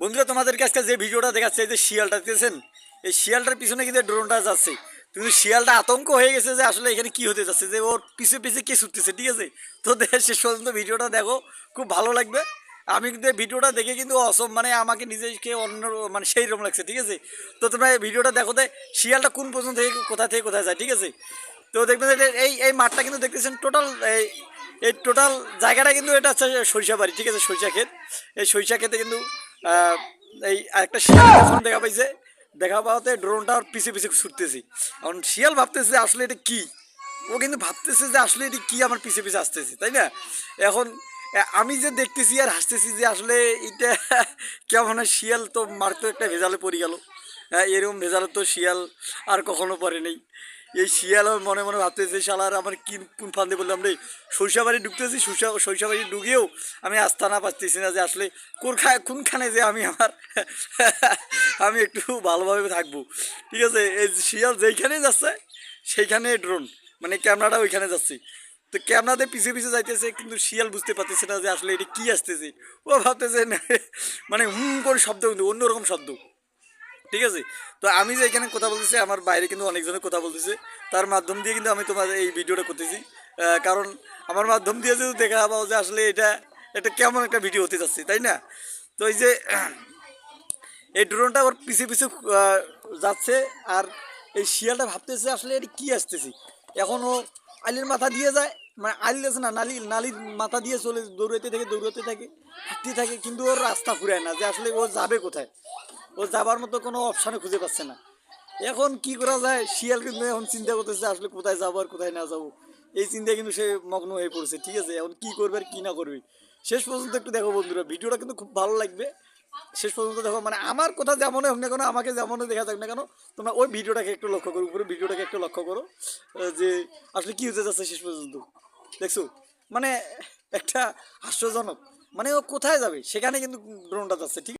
বন্ধুরা, তোমাদেরকে আজকে যে ভিডিওটা দেখাচ্ছে যে শিয়ালটা, দেখতেছেন? এই শিয়ালটার পিছনে কিন্তু ড্রোনটা যাচ্ছে। কিন্তু শিয়ালটা আতঙ্ক হয়ে গেছে যে আসলে এখানে কি হতে যাচ্ছে, যে ওর পিছে পিছে কে ছুটতেছে, ঠিক আছে? তো শেষ পর্যন্ত ভিডিওটা দেখো, খুব ভালো লাগবে। আমি কিন্তু ভিডিওটা দেখে কিন্তু অসম মানে আমাকে নিজেকে অন্য মানে সেই রকম লাগছে, ঠিক আছে? তো তোমরা এই ভিডিওটা দেখো, দে, শিয়ালটা কোন পর্যন্ত থেকে কোথা থেকে কোথায় যায়, ঠিক আছে? তো দেখবেন এই এই মাঠটা কিন্তু দেখতেছেন টোটাল, এই এই টোটাল জায়গাটা কিন্তু এটা হচ্ছে সরিষা বাড়ি, ঠিক আছে? সরিষা ক্ষেত। এই সরিষা ক্ষেতে কিন্তু এই একটা শিয়াল যখন দেখা পাইছে। দেখা পাওয়াতে ড্রোনটা আর পিছে পিছে ছুটতেছি। কারণ শিয়াল ভাবতেছে যে আসলে এটা কি? ও কিন্তু ভাবতেছে যে আসলে এটি কি আমার পিছে পিছে আসতেছে, তাই না? এখন আমি যে দেখতেছি আর হাসতেছি যে আসলে এটা কেমন শিয়াল তো মারতে একটা ভেজালে পড়ে গেল। হ্যাঁ এরকম ভেজালে তো শিয়াল আর কখনো পরে নেই। এই শিয়াল আমার মনে মনে ভাবতেছে শালার আমার কি কোন ফান্দে বললাম রে? শৈশবাড়ি ঢুকতেছি শৈশব শৈশবাড়ি ঢুকেও আমি আস্থানা পাচ্তেছি না যে আসলে কোনখানে কোনখানে যে আমি আমার আমি একটু ভালোভাবে থাকব। ঠিক আছে এই শিয়াল যেইখানেই যাচ্ছে সেইখানে ড্রোন মানে ক্যামেরাটা ওইখানে যাচ্ছে। তো ক্যামেরাতে পিছিয়ে পিছিয়ে যাইতেছে কিন্তু শিয়াল বুঝতে পারতেছে না যে আসলে এটা কি আসতেছে। ও ভাবতেছে না, মানে হুম করে শব্দ কিন্তু অন্যরকম শব্দ। ঠিক আছে? তো আমি যে এখানে কথা বলতেছি, আমার বাইরে কিন্তু অনেকজনে কথা বলতেছে। তার মাধ্যম দিয়ে কিন্তু আমি তোমার এই ভিডিওটা করতেছি। কারণ আমার মাধ্যম দিয়ে যদি দেখা পাও যে আসলে এটা এটা কেমন একটা ভিডিও হতে যাচ্ছে, তাই না? তো এই যে, এই ড্রোনটা ওর পিছে পিছে যাচ্ছে আর এই শিয়ালটা ভাবতেছে আসলে এটা কি আসতেছি। এখন ও আলির মাথা দিয়ে যায় মানে আলি আছে না, নালি, নালির মাথা দিয়ে চলে দৌড়াতে থাকে দৌড়াতে থাকে, হাঁটতে থাকে, কিন্তু ওর রাস্তা ফুরায় না যে আসলে ও যাবে কোথায়। ও যাবার মতো কোনো অপশানে খুঁজে পাচ্ছে না। এখন কি করা যায়? শিয়াল কিন্তু এখন চিন্তা করতেছে আসলে কোথায় যাব আর কোথায় না যাব। এই চিন্তায় কিন্তু সে মগ্ন হয়ে পড়েছে, ঠিক আছে? এখন কি করবে আর কি না করবে? শেষ পর্যন্ত একটু দেখো বন্ধুরা, ভিডিওটা কিন্তু খুব ভালো লাগবে। শেষ পর্যন্ত দেখো মানে আমার কথা যেমনই হোক না কেন, আমাকে যেমনই দেখা যাক না কেন, তোমরা ওই ভিডিওটাকে একটু লক্ষ্য করো পুরো ভিডিওটাকে একটু লক্ষ্য করো যে আসলে কি হতে যাচ্ছে শেষ পর্যন্ত। দেখছ? মানে একটা হাস্যজনক মানে ও কোথায় যাবে? সেখানে কিন্তু ড্রোনটা যাচ্ছে, ঠিক